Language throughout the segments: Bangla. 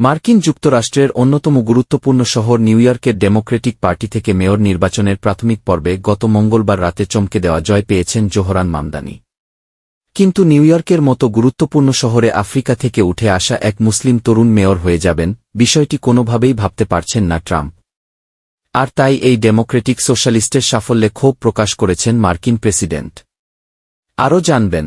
মার্কিন যুক্তরাষ্ট্রের অন্যতম গুরুত্বপূর্ণ শহর নিউ ইয়র্কের ডেমোক্রেটিক পার্টি থেকে মেয়র নির্বাচনের প্রাথমিক পর্বে গত মঙ্গলবার রাতে চমকে দেওয়া জয় পেয়েছেন জোহরান মামদানি। কিন্তু নিউ ইয়র্কের মতো গুরুত্বপূর্ণ শহরে আফ্রিকা থেকে উঠে আসা এক মুসলিম তরুণ মেয়র হয়ে যাবেন, বিষয়টি কোনোভাবেই ভাবতে পারছেন না ট্রাম্প। আর তাই এই ডেমোক্রেটিক সোশ্যালিস্টের সাফল্যে ক্ষোভ প্রকাশ করেছেন মার্কিন প্রেসিডেন্ট। আরও জানবেন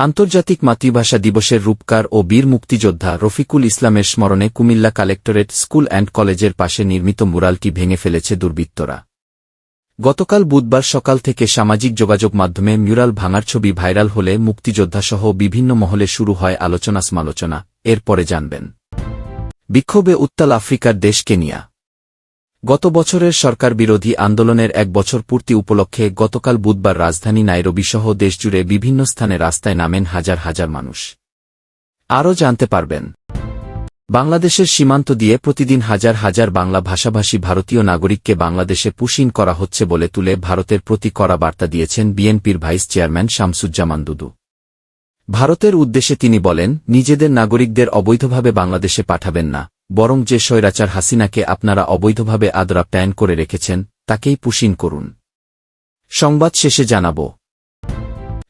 আন্তর্জাতিক মাতৃভাষা দিবসের রূপকার ও বীর মুক্তিযোদ্ধা রফিকুল ইসলামের স্মরণে কুমিল্লা কালেক্টরেট স্কুল অ্যান্ড কলেজের পাশে নির্মিত মুরালটি ভেঙে ফেলেছে দুর্বৃত্তরা। গতকাল বুধবার সকাল থেকে সামাজিক যোগাযোগ মাধ্যমে মিউরাল ভাঙার ছবি ভাইরাল হলে মুক্তিযোদ্ধাসহ বিভিন্ন মহলে শুরু হয় আলোচনা সমালোচনা এরপরে জানবেন। বিক্ষোভে উত্তাল আফ্রিকার দেশ কেনিয়া। গত বছরের সরকার বিরোধী আন্দোলনের এক বছর পূর্তি উপলক্ষে গতকাল বুধবার রাজধানী নাইরোবিসহ দেশজুড়ে বিভিন্ন স্থানে রাস্তায় নামেন হাজার হাজার মানুষ। আরও জানতে পারবেন। বাংলাদেশের সীমান্ত দিয়ে প্রতিদিন হাজার হাজার বাংলা ভাষাভাষী ভারতীয় নাগরিককে বাংলাদেশে পুশিন করা হচ্ছে বলে তুলে ভারতের প্রতি কড়া বার্তা দিয়েছেন বিএনপির ভাইস চেয়ারম্যান শামসুজ্জামান দুদু। ভারতের উদ্দেশ্যে তিনি বলেন, নিজেদের নাগরিকদের অবৈধভাবে বাংলাদেশে পাঠাবেন না। বরং যে স্বৈরাচার হাসিনাকে আপনারা অবৈধভাবে আদরা প্যান করে রেখেছেন, তাকেই পুশিন করুন। সংবাদ শেষে জানাব।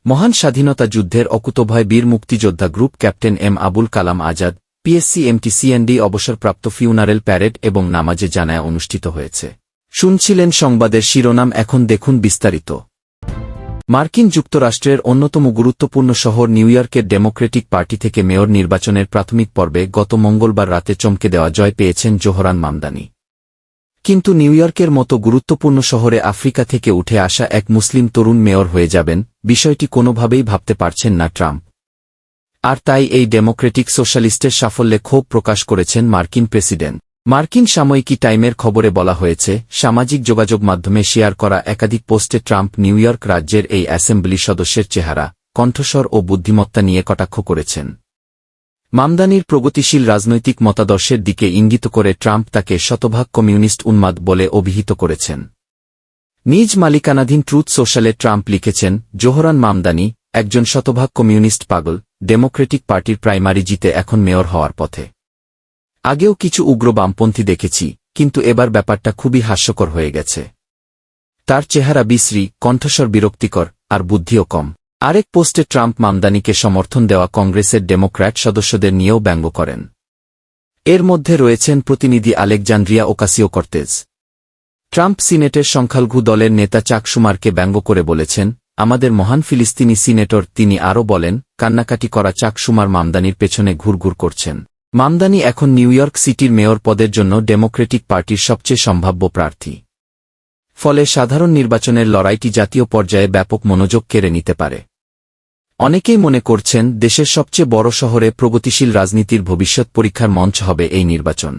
মহান স্বাধীনতা যুদ্ধের অকুতভয় বীর মুক্তিযোদ্ধা group captain M Abul Kalam Azad, PSC, MT, CND, অবসরপ্রাপ্ত ফিউনারেল প্যারেড এবং নামাজে জানায় অনুষ্ঠিত হয়েছে। শুনছিলেন সংবাদের শিরোনাম, এখন দেখুন বিস্তারিত। মার্কিন যুক্তরাষ্ট্রের অন্যতম গুরুত্বপূর্ণ শহর নিউ ইয়র্কের ডেমোক্রেটিক পার্টি থেকে মেয়র নির্বাচনের প্রাথমিক পর্বে গত মঙ্গলবার রাতে চমকে দেওয়া জয় পেয়েছেন জোহরান মামদানি। কিন্তু নিউ ইয়র্কের মতো গুরুত্বপূর্ণ শহরে আফ্রিকা থেকে উঠে আসা এক মুসলিম তরুণ মেয়র হয়ে যাবেন, বিষয়টি কোনোভাবেই ভাবতে পারছেন না ট্রাম্প। আর তাই এই ডেমোক্রেটিক সোশ্যালিস্টের সাফল্যে ক্ষোভ প্রকাশ করেছেন মার্কিন প্রেসিডেন্ট। মার্কিন সাময়িকী টাইমের খবরে বলা হয়েছে, সামাজিক যোগাযোগ মাধ্যমে শেয়ার করা একাধিক পোস্টে ট্রাম্প নিউ ইয়র্ক রাজ্যের এই অ্যাসেম্বলি সদস্যের চেহারা, কণ্ঠস্বর ও বুদ্ধিমত্তা নিয়ে কটাক্ষ করেছেন। মামদানির প্রগতিশীল রাজনৈতিক মতাদর্শের দিকে ইঙ্গিত করে ট্রাম্প তাকে শতভাগ কমিউনিস্ট উন্মাদ বলে অভিহিত করেছেন। নিজ মালিকানাধীন ট্রুথ সোশ্যালে ট্রাম্প লিখেছেন, জোহরান মামদানি, একজন শতভাগ কমিউনিস্ট পাগল, ডেমোক্রেটিক পার্টির প্রাইমারি জিতে এখন মেয়র হওয়ার পথে। আগেও কিছু উগ্র বামপন্থী দেখেছি, কিন্তু এবার ব্যাপারটা খুবই হাস্যকর হয়ে গেছে। তার চেহারা বিশ্রী, কণ্ঠস্বর বিরক্তিকর, আর বুদ্ধিও কম। আরেক পোস্টে ট্রাম্প মামদানিকে সমর্থন দেওয়া কংগ্রেসের ডেমোক্র্যাট সদস্যদের নিয়েও ব্যঙ্গ করেন। এর মধ্যে রয়েছেন প্রতিনিধি আলেকজান্দ্রিয়া ওকাসিও কর্তেজ ট্রাম্প সিনেটের সংখ্যালঘু দলের নেতা চাকসুমারকে ব্যঙ্গ করে বলেছেন, আমাদের মহান ফিলিস্তিনি সিনেটর, তিনি আরও বলেন, কান্নাকাটি করা চাকসুমার মামদানির পেছনে ঘুরঘুর করছেন। মামদানি এখন নিউ ইয়র্ক সিটির মেয়র পদের জন্য ডেমোক্রেটিক পার্টির সবচেয়ে সম্ভাব্য প্রার্থী। ফলে সাধারণ নির্বাচনের লড়াইটি জাতীয় পর্যায়ে ব্যাপক মনোযোগ কেড়ে নিতে পারে। অনেকেই মনে করছেন দেশের সবচেয়ে বড় শহরে প্রগতিশীল রাজনীতির ভবিষ্যৎ পরীক্ষার মঞ্চ হবে এই নির্বাচন।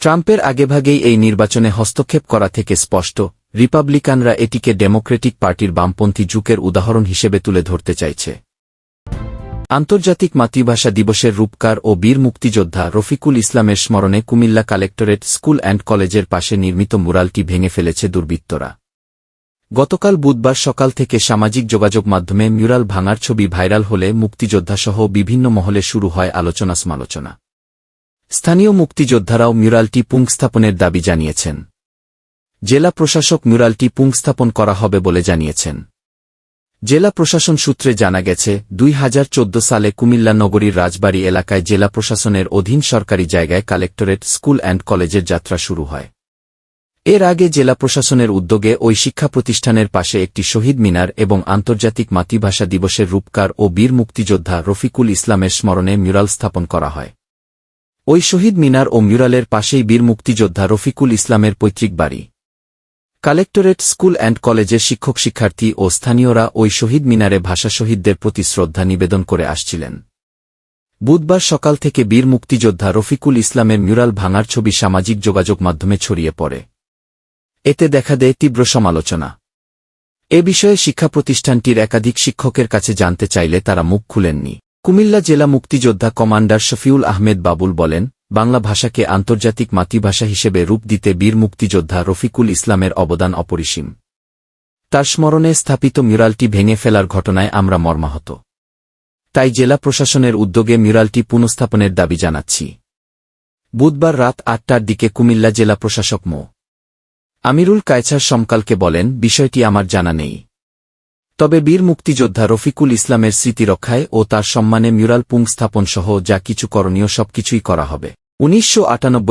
ট্রাম্পের আগেভাগেই এই নির্বাচনে হস্তক্ষেপ করা থেকে স্পষ্ট, রিপাবলিকানরা এটিকে ডেমোক্রেটিক পার্টির বামপন্থী যুগের উদাহরণ হিসেবে তুলে ধরতে চাইছে। আন্তর্জাতিক মাতৃভাষা দিবসের রূপকার ও বীর মুক্তিযোদ্ধা রফিকুল ইসলামের স্মরণে কুমিল্লা কালেক্টরেট স্কুল অ্যান্ড কলেজের পাশে নির্মিত মুরালটি ভেঙে ফেলেছে দুর্বৃত্তরা। গতকাল বুধবার সকাল থেকে সামাজিক যোগাযোগ মাধ্যমে মিউরাল ভাঙার ছবি ভাইরাল হলে মুক্তিযোদ্ধাসহ বিভিন্ন মহলে শুরু হয় আলোচনা সমালোচনা স্থানীয় মুক্তিযোদ্ধারাও মিউরালটি পুংস্থাপনের দাবি জানিয়েছেন। জেলা প্রশাসক মিউরালটি পুংস্থাপন করা হবে বলে জানিয়েছেন। জেলা প্রশাসন সূত্রে জানা গেছে, দুই হাজার চৌদ্দ সালে কুমিল্লা নগরীর রাজবাড়ী এলাকায় জেলা প্রশাসনের অধীন সরকারি জায়গায় কালেক্টরেট স্কুল অ্যান্ড কলেজের যাত্রা শুরু হয়। এর আগে জেলা প্রশাসনের উদ্যোগে ওই শিক্ষা প্রতিষ্ঠানের পাশে একটি শহীদ মিনার এবং আন্তর্জাতিক মাতৃভাষা দিবসের রূপকার ও বীর মুক্তিযোদ্ধা রফিকুল ইসলামের স্মরণে মিউরাল স্থাপন করা হয়। ওই শহীদ মিনার ও মিউরালের পাশেই বীর মুক্তিযোদ্ধা রফিকুল ইসলামের পৈতৃক বাড়ি। কালেক্টরেট স্কুল অ্যান্ড কলেজে শিক্ষক শিক্ষার্থী ও স্থানীয়রা ওই শহীদ মিনারে ভাষা শহীদদের প্রতি শ্রদ্ধা নিবেদন করে আসছিলেন। বুধবার সকাল থেকে বীর মুক্তিযোদ্ধা রফিকুল ইসলামের মিউরাল ভাঙার ছবি সামাজিক যোগাযোগ মাধ্যমে ছড়িয়ে পড়ে। এতে দেখা দেয় তীব্র সমালোচনা। এ বিষয়ে শিক্ষা প্রতিষ্ঠানটির একাধিক শিক্ষকের কাছে জানতে চাইলে তারা মুখ খুলেননি। কুমিল্লা জেলা মুক্তিযোদ্ধা কমান্ডার শফিউল আহমেদ বাবুল বলেন বাংলা ভাষাকে আন্তর্জাতিক মাতৃভাষা হিসেবে রূপ দিতে বীর মুক্তিযোদ্ধা রফিকুল ইসলামের অবদান অপরিসীম। তার স্মরণে স্থাপিত মিউরালটি ভেঙে ফেলার ঘটনায় আমরা মর্মাহত। তাই জেলা প্রশাসনের উদ্যোগে মিউরালটি পুনঃস্থাপনের দাবি জানাচ্ছি। বুধবার রাত আটটার দিকে কুমিল্লা জেলা প্রশাসক মো. আমিরুল কায়ছার সমকালকে বলেন, বিষয়টি আমার জানা নেই। তবে বীর মুক্তিযোদ্ধা রফিকুল ইসলামের স্মৃতি রক্ষায় ও তার সম্মানে মিউরাল পুং স্থাপন সহ যা কিছু করণীয় সবকিছুই করা হবে। উনিশশো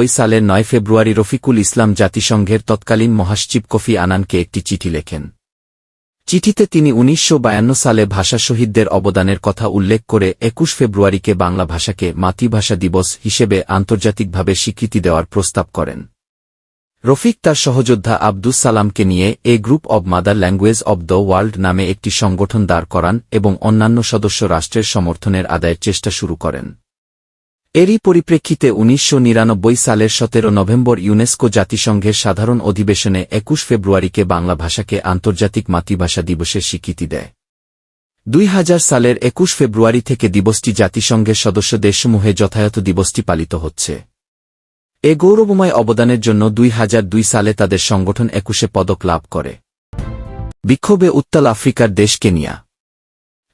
সালের নয় ফেব্রুয়ারি রফিকুল ইসলাম জাতিসংঘের তৎকালীন মহাসচিব কফি আনানকে একটি চিঠি লেখেন। চিঠিতে তিনি উনিশশো বায়ান্ন সালে ভাষা শহীদদের অবদানের কথা উল্লেখ করে একুশ ফেব্রুয়ারিকে বাংলা ভাষাকে মাতৃভাষা দিবস হিসেবে আন্তর্জাতিকভাবে স্বীকৃতি দেওয়ার প্রস্তাব করেন। রফিক তার সহযোদ্ধা আব্দুস সালামকে নিয়ে এ group of mother language of the world নামে একটি সংগঠন দাঁড় করান এবং অন্যান্য সদস্য রাষ্ট্রের সমর্থনের আদায়ের চেষ্টা শুরু করেন। এরই পরিপ্রেক্ষিতে উনিশশো নিরানব্বই সালের সতেরো নভেম্বর ইউনেস্কো জাতিসংঘের সাধারণ অধিবেশনে একুশ ফেব্রুয়ারিকে বাংলা ভাষাকে আন্তর্জাতিক মাতৃভাষা দিবসের স্বীকৃতি দেয়। দুই হাজার সালের একুশ ফেব্রুয়ারি থেকে দিবসটি জাতিসংঘের সদস্য দেশসমূহে যথাযথ দিবসটি পালিত হচ্ছে। এ গৌরবময় অবদানের জন্য দুই হাজার দুই সালে তাদের সংগঠন একুশে পদক লাভ করে। বিক্ষোভে উত্তাল আফ্রিকার দেশ কেনিয়া।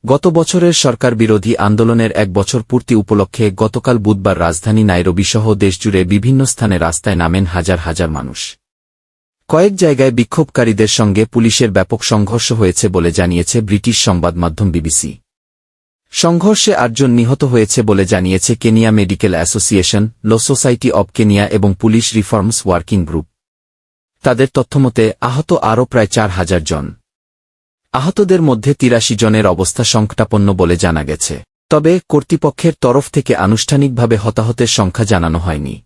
গত বছরের সরকার বিরোধী আন্দোলনের এক বছর পূর্তি উপলক্ষে গতকাল বুধবার রাজধানী নাইরোবিসহ দেশজুড়ে বিভিন্ন স্থানে রাস্তায় নামেন হাজার হাজার মানুষ। কয়েক জায়গায় বিক্ষোভকারীদের সঙ্গে পুলিশের ব্যাপক সংঘর্ষ হয়েছে বলে জানিয়েছে ব্রিটিশ সংবাদমাধ্যম বিবিসি। সংঘর্ষে আটজন নিহত হয়েছে বলে জানিয়েছে Kenya medical association, law society of Kenya এবং পুলিশ রিফর্মস ওয়ার্কিং গ্রুপ। তাদের তথ্যমতে, আহত আরও প্রায় চার হাজার জন। আহতদের মধ্যে তিরাশি জনের অবস্থা সংকটাপন্ন বলে জানা গেছে। তবে কর্তৃপক্ষের তরফ থেকে আনুষ্ঠানিকভাবে হতাহতের সংখ্যা জানানো হয়নি।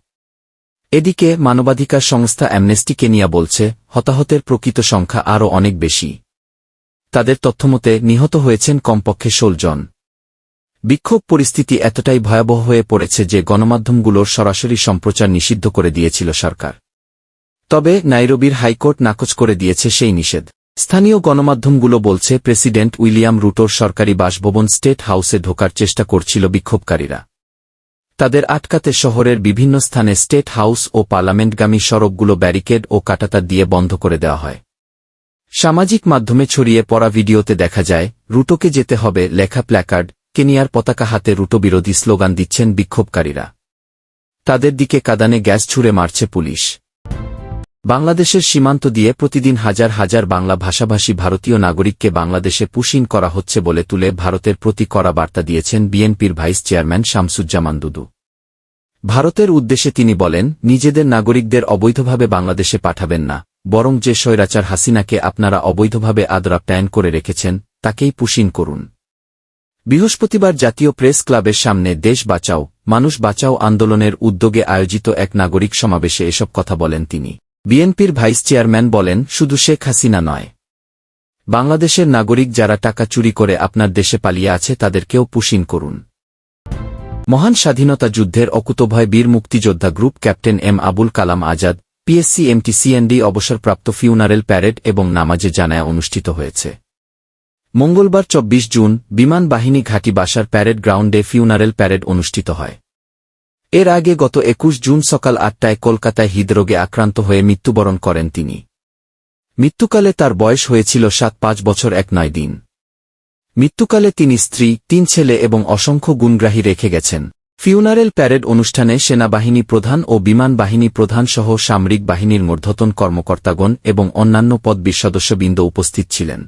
এদিকে মানবাধিকার সংস্থা অ্যামনেস্টি কেনিয়া বলছে, হতাহতের প্রকৃত সংখ্যা আরও অনেক বেশি। তাদের তথ্যমতে, নিহত হয়েছেন কমপক্ষে ষোল জন। বিক্ষোভ পরিস্থিতি এতটাই ভয়াবহ হয়ে পড়েছে যে গণমাধ্যমগুলোর সরাসরি সম্প্রচার নিষিদ্ধ করে দিয়েছিল সরকার। তবে নাইরোবির হাইকোর্ট নাকচ করে দিয়েছে সেই নিষেধ। স্থানীয় গণমাধ্যমগুলো বলছে, প্রেসিডেন্ট উইলিয়াম রুটোর সরকারি বাসভবন স্টেট হাউসে ঢোকার চেষ্টা করছিল বিক্ষোভকারীরা। তাদের আটকাতে শহরের বিভিন্ন স্থানে স্টেট হাউস ও পার্লামেন্টগামী সড়কগুলো ব্যারিকেড ও কাটাতার দিয়ে বন্ধ করে দেওয়া হয়। সামাজিক মাধ্যমে ছড়িয়ে পড়া ভিডিওতে দেখা যায়, রুটোকে যেতে হবে লেখা প্ল্যাকার্ড, কেনিয়ার পতাকা হাতে রুটো বিরোধী স্লোগান দিচ্ছেন বিক্ষোভকারীরা। তাদের দিকে কাদানে গ্যাস ছুড়ে মারছে পুলিশ। বাংলাদেশের সীমান্ত দিয়ে প্রতিদিন হাজার হাজার বাংলা ভাষাভাষী ভারতীয় নাগরিককে বাংলাদেশে পুশিন করা হচ্ছে বলে তুলে ভারতের প্রতি করা বার্তা দিয়েছেন বিএনপির ভাইস চেয়ারম্যান শামসুজ্জামান দুদু। ভারতের উদ্দেশ্যে তিনি বলেন, নিজেদের নাগরিকদের অবৈধভাবে বাংলাদেশে পাঠাবেন না, বরং যে স্বৈরাচার হাসিনাকে আপনারা অবৈধভাবে আদরাপ্যায়ন করে রেখেছেন, তাকেই পুশিন করুন। বৃহস্পতিবার জাতীয় প্রেস ক্লাবের সামনে দেশ বাঁচাও, মানুষ বাঁচাও আন্দোলনের উদ্যোগে আয়োজিত এক নাগরিক সমাবেশে এসব কথা বলেন তিনি। বিএনপির ভাইস চেয়ারম্যান বলেন, শুধু শেখ হাসিনা নয়। বাংলাদেশের নাগরিক যারা টাকা চুরি করে আপনার দেশে পালিয়ে আছে, তাদেরকেও পুশিন করুন। মহান স্বাধীনতা যুদ্ধের অকুতভয় বীর মুক্তিযোদ্ধা group captain M Abul Kalam Azad, PSC MT CND অবসরপ্রাপ্ত ফিউনারেল প্যারেড এবং নামাজে জানায় অনুষ্ঠিত হয়েছে। মঙ্গলবার ২৪ জুন বিমান বাহিনী ঘাঁটি বাসার প্যারেড গ্রাউন্ডে ফিউনারেল প্যারেড অনুষ্ঠিত হয়। এর আগে গত একুশ জুন সকাল আটটায় কলকাতায় হৃদরোগে আক্রান্ত হয়ে মৃত্যুবরণ করেন তিনি। মৃত্যুকালে তার বয়স হয়েছিল সাত পাঁচ বছর এক নয় দিন। মৃত্যুকালে তিনি স্ত্রী, তিন ছেলে এবং অসংখ্য গুণগ্রাহী রেখে গেছেন। ফিউনারেল প্যারেড অনুষ্ঠানে সেনাবাহিনী প্রধান ও বিমান বাহিনী প্রধান সহ সামরিক বাহিনীর মূর্ধতন কর্মকর্তাগণ এবং অন্যান্য পদবীর সদস্যবৃন্দ উপস্থিত ছিলেন।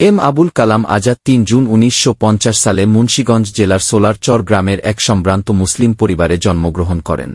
এম আবুল কালাম আজাদ তিন জুন উনিশশো পঞ্চাশ সালে মুন্সীগঞ্জ জেলার সোলারচর গ্রামের এক সম্ভ্রান্ত মুসলিম পরিবারে জন্মগ্রহণ করেন।